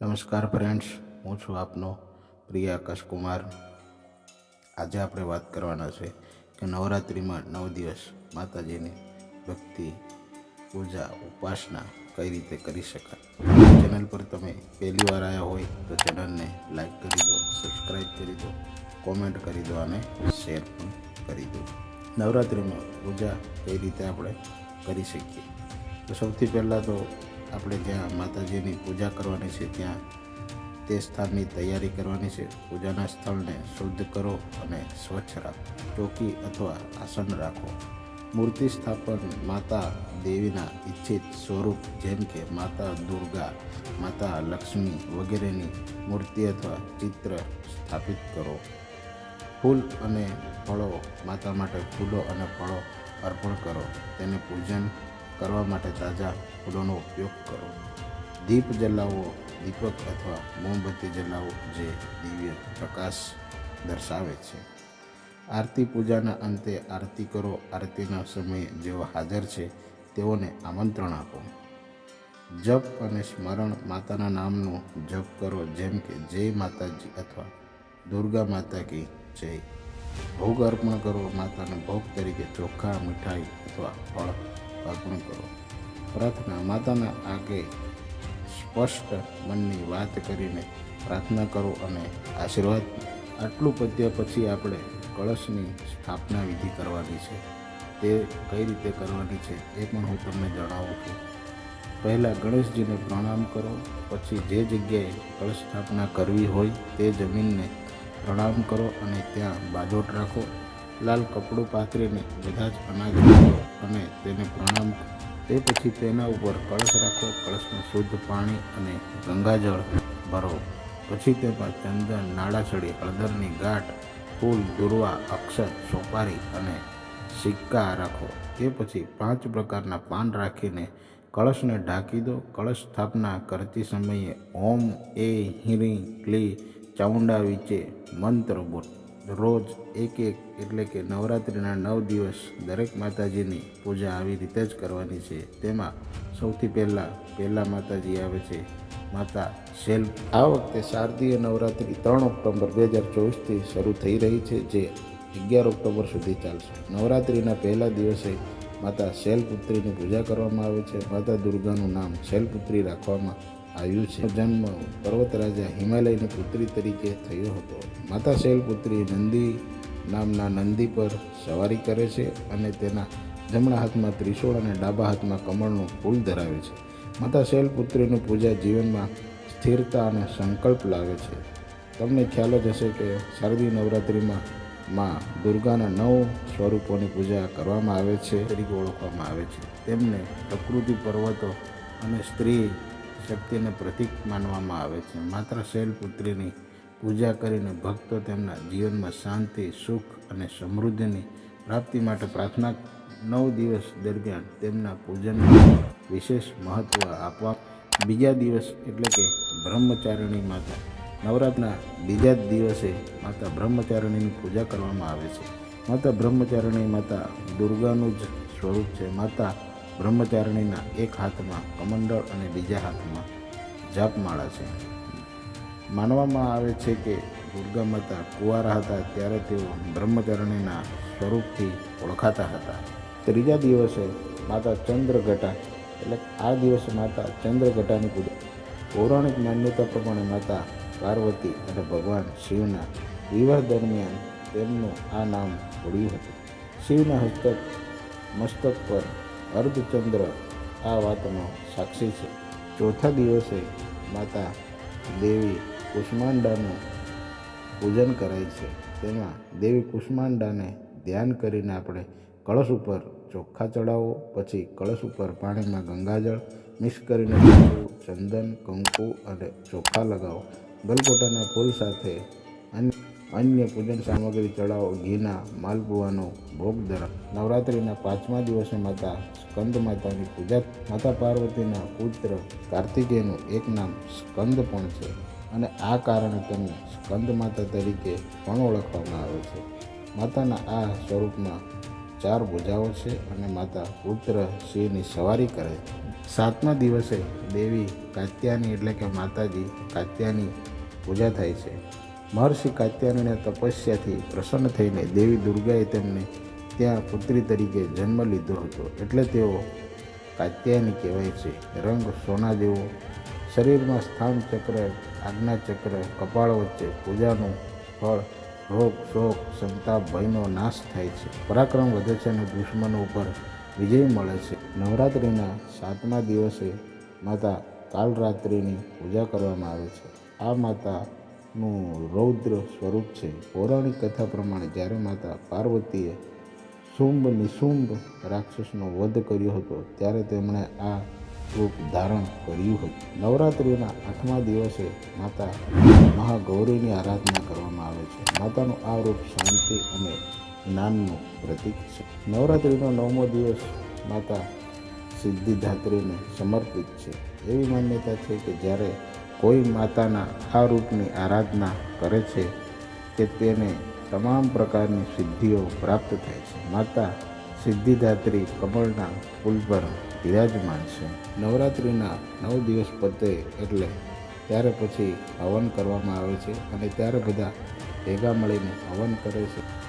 નમસ્કાર ફ્રેન્ડ્સ હું છું આપનો પ્રિય આકાશ કુમાર. આજે આપણે વાત કરવાના છે કે નવરાત્રિમાં નવ દિવસ માતાજીની ભક્તિ, પૂજા, ઉપાસના કઈ રીતે કરી શકાય? ચેનલ પર તમે પહેલી વાર આવ્યા હોય તો ચેનલને લાઈક કરી દો સબસ્ક્રાઈબ કરી દો કોમેન્ટ કરી દો અને શેર પણ કરી દો. નવરાત્રિમાં પૂજા કઈ રીતે આપણે કરી શકીએ? તો સૌથી પહેલાં તો આપણે જ્યાં માતાજીની પૂજા કરવાની છે, ત્યાં તે સ્થાનની તૈયારી કરવાની છે. પૂજાના સ્થળને શુદ્ધ કરો અને સ્વચ્છ રાખો, ચોકી અથવા આસન રાખો. મૂર્તિ સ્થાપન માતા દેવીના ઈચ્છિત સ્વરૂપ, જેમ કે માતા દુર્ગા, માતા લક્ષ્મી વગેરેની મૂર્તિ અથવા ચિત્ર સ્થાપિત કરો. ફૂલ અને ફળો માતા માટે ફૂલો અને ફળો અર્પણ કરો. તેને પૂજન કરવા માટે તાજા ફૂલોનો ઉપયોગ કરો. દીપ જલાવો, દીપક અથવા મોમબત્તી જલાવો, જે દિવ્ય પ્રકાશ દર્શાવે છે. આરતી પૂજાના અંતે આરતી કરો, આરતીના સમયે જેઓ હાજર છે, તેઓને આમંત્રણ આપો. જપ અને સ્મરણ માતાના નામનું જપ કરો, જેમ કે જય માતાજી અથવા દુર્ગા માતા કી જય. ભોગ અર્પણ કરો, માતાના ભોગ તરીકે ચોખા, મીઠાઈ અથવા ફળ અર્પણ કરો. પ્રાર્થના, માતાના આગે સ્પષ્ટ મનની વાત કરીને પ્રાર્થના કરો અને આશીર્વાદ. આટલું પદ્ય પછી આપણે કળશની સ્થાપના વિધિ કરવાની છે. તે કઈ રીતે કરવાની છે એ પણ હું તમને જણાવું છું. પહેલાં ગણેશજીને પ્રણામ કરો, પછી જે જગ્યાએ કળશ સ્થાપના કરવી હોય તે જમીનને પ્રણામ કરો અને ત્યાં બાજોટ રાખો. લાલ કપડું પાથરીને બધા જ અનાજ રાખો અને તેને પ્રણામ. કરો તે પછી તેના ઉપર કળશ રાખો, કળશમાં શુદ્ધ પાણી અને ગંગાજળ ભરો. પછી તેમાં ચંદન, નાળાછડી, હળદરની ગાંઠ ફૂલ, દુર્વા, અક્ષર, સોપારી અને સિક્કા રાખો. તે પછી પાંચ પ્રકારના પાન રાખીને કળશને ઢાંકી દો. કળશ સ્થાપના કરતી સમયે ઓમ, એ હિરી ક્લી, ચામુંડા, વિચે, મંત્ર બોલ રોજ એક એક, એટલે કે નવરાત્રિના નવ દિવસ દરેક માતાજીની પૂજા આવી રીતે જ કરવાની છે. તેમાં સૌથી પહેલાં પહેલાં માતાજી આવે છે. માતા શેલ આ વખતે શારદીય નવરાત્રિ ત્રણ ઓક્ટોબર બે હજાર ચોવીસથી શરૂ થઈ રહી છે, જે અગિયાર ઓક્ટોબર સુધી ચાલશે. નવરાત્રિના પહેલા દિવસે માતા શૈલપુત્રીની પૂજા કરવામાં આવે છે. માતા દુર્ગાનું નામ શૈલપુત્રી રાખવામાં આવ્યું છે. જન્મ પર્વત રાજા હિમાલયની પુત્રી તરીકે થયો હતો. માતા શૈલપુત્રી નંદી નામના નંદી પર સવારી કરે છે અને તેના જમણા હાથમાં ત્રિશૂળ અને ડાબા હાથમાં કમળનું ફૂલ ધરાવે છે. માતા શૈલપુત્રીની પૂજા જીવનમાં સ્થિરતા અને સંકલ્પ લાવે છે. તમને ખ્યાલ જ હશે કે શારદીય નવરાત્રિમાં માં દુર્ગાના નવ સ્વરૂપોની પૂજા કરવામાં આવે છે. તરીકે ઓળખવામાં આવે છે. તેમને પ્રકૃતિ, પર્વતો અને સ્ત્રી શક્તિને પ્રતીક માનવામાં આવે છે. માત્ર શૈલપુત્રીની પૂજા કરીને ભક્તો તેમના જીવનમાં શાંતિ, સુખ અને સમૃદ્ધિની પ્રાપ્તિ માટે પ્રાર્થના નવ દિવસ દરમિયાન તેમના પૂજનને વિશેષ મહત્ત્વ આપવા બીજા દિવસ એટલે કે બ્રહ્મચારિણી માતા. નવરાત્રના બીજા જ દિવસે માતા બ્રહ્મચારિણીની પૂજા કરવામાં આવે છે. માતા બ્રહ્મચારિણી માતા દુર્ગાનું જ સ્વરૂપ છે. માતા બ્રહ્મચારિણીના એક હાથમાં કમંડળ અને બીજા હાથમાં જાપમાળા છે. માનવામાં આવે છે કે દુર્ગા માતા કુંવારા હતા ત્યારે તેઓ બ્રહ્મચારિણીના સ્વરૂપથી ઓળખાતા હતા. ત્રીજા દિવસે માતા ચંદ્રઘટા એટલે આ દિવસે માતા ચંદ્રઘટાની પૂજા. પૌરાણિક માન્યતા પ્રમાણે માતા પાર્વતી અને ભગવાન શિવના વિવાહ દરમિયાન તેમનું આ નામ પડ્યું હતું. શિવના હસ્તક, મસ્તક પર અર્ધચંદ્ર આ વાતનો સાક્ષી છે. ચોથા દિવસે માતા દેવી કુષ્માંડાનું પૂજન કરાય છે. તેમાં દેવી કુષ્માંડાને ધ્યાન કરીને આપણે કળશ ઉપર ચોખ્ખા ચડાવો, પછી કળશ ઉપર પાણીમાં ગંગાજળ મિક્સ કરીને ચંદન, કંકુ અને ચોખ્ખા લગાવો. ગલગોટાના ફૂલ સાથે અન્ય પૂજન સામગ્રી ચડાવો, ઘીના, માલપુવાનો, ભોગ ધરાવો નવરાત્રિના પાંચમા દિવસે માતા સ્કંદ માતાની પૂજા, માતા પાર્વતીના પુત્ર કાર્તિકેયનું એક નામ સ્કંદ પણ છે અને આ કારણે તેમને સ્કંદ માતા તરીકે પણ ઓળખવામાં આવે છે. માતાના આ સ્વરૂપમાં ચાર ભુજાઓ છે અને માતા પુત્ર સિંહની સવારી કરે સાતમા દિવસે દેવી કાત્યાની એટલે કે માતાજી કાત્યાની પૂજા થાય છે. મહર્ષિ કાત્યાયનના તપસ્યાથી પ્રસન્ન થઈને દેવી દુર્ગાએ તેમને ત્યાં પુત્રી તરીકે જન્મ લીધો હતો. એટલે તેઓ કાત્યાયની કહેવાય છે. રંગ સોના જેવો, શરીરમાં સ્થાન ચક્ર, આજ્ઞા ચક્ર, કપાળ વચ્ચે પૂજાનું ફળ રોગ શોક સંતાપ ભયનો નાશ થાય છે. પરાક્રમ વધે છે અને દુશ્મનો ઉપર વિજય મળે છે. નવરાત્રિના સાતમા દિવસે માતા કાલરાત્રિની પૂજા કરવામાં આવે છે. આ માતાનું રૌદ્ર સ્વરૂપ છે. પૌરાણિક કથા પ્રમાણે જ્યારે માતા પાર્વતીએ શુંભ, નિશુંભ રાક્ષસનો વધ કર્યો હતો, ત્યારે તેમણે આ રૂપ ધારણ કર્યું હતું. નવરાત્રિના આઠમા દિવસે માતા મહાગૌરીની આરાધના માતાનું આ રૂપ શાંતિ અને જ્ઞાનનું પ્રતીક છે. નવરાત્રિનો નવમો દિવસ માતા સિદ્ધિદાત્રીને સમર્પિત છે. એવી માન્યતા છે કે જ્યારે કોઈ માતાના આ રૂપની આરાધના કરે છે, કે તેને તમામ પ્રકારની સિદ્ધિઓ પ્રાપ્ત થાય છે. માતા સિદ્ધિદાત્રી કમળના ફૂલ પર બિરાજમાન છે. નવરાત્રિના નવ દિવસ પતે એટલે ત્યારે પછી હવન કરવામાં આવે છે અને ત્યારે બધા ભેગા મળીને હવન કરે છે.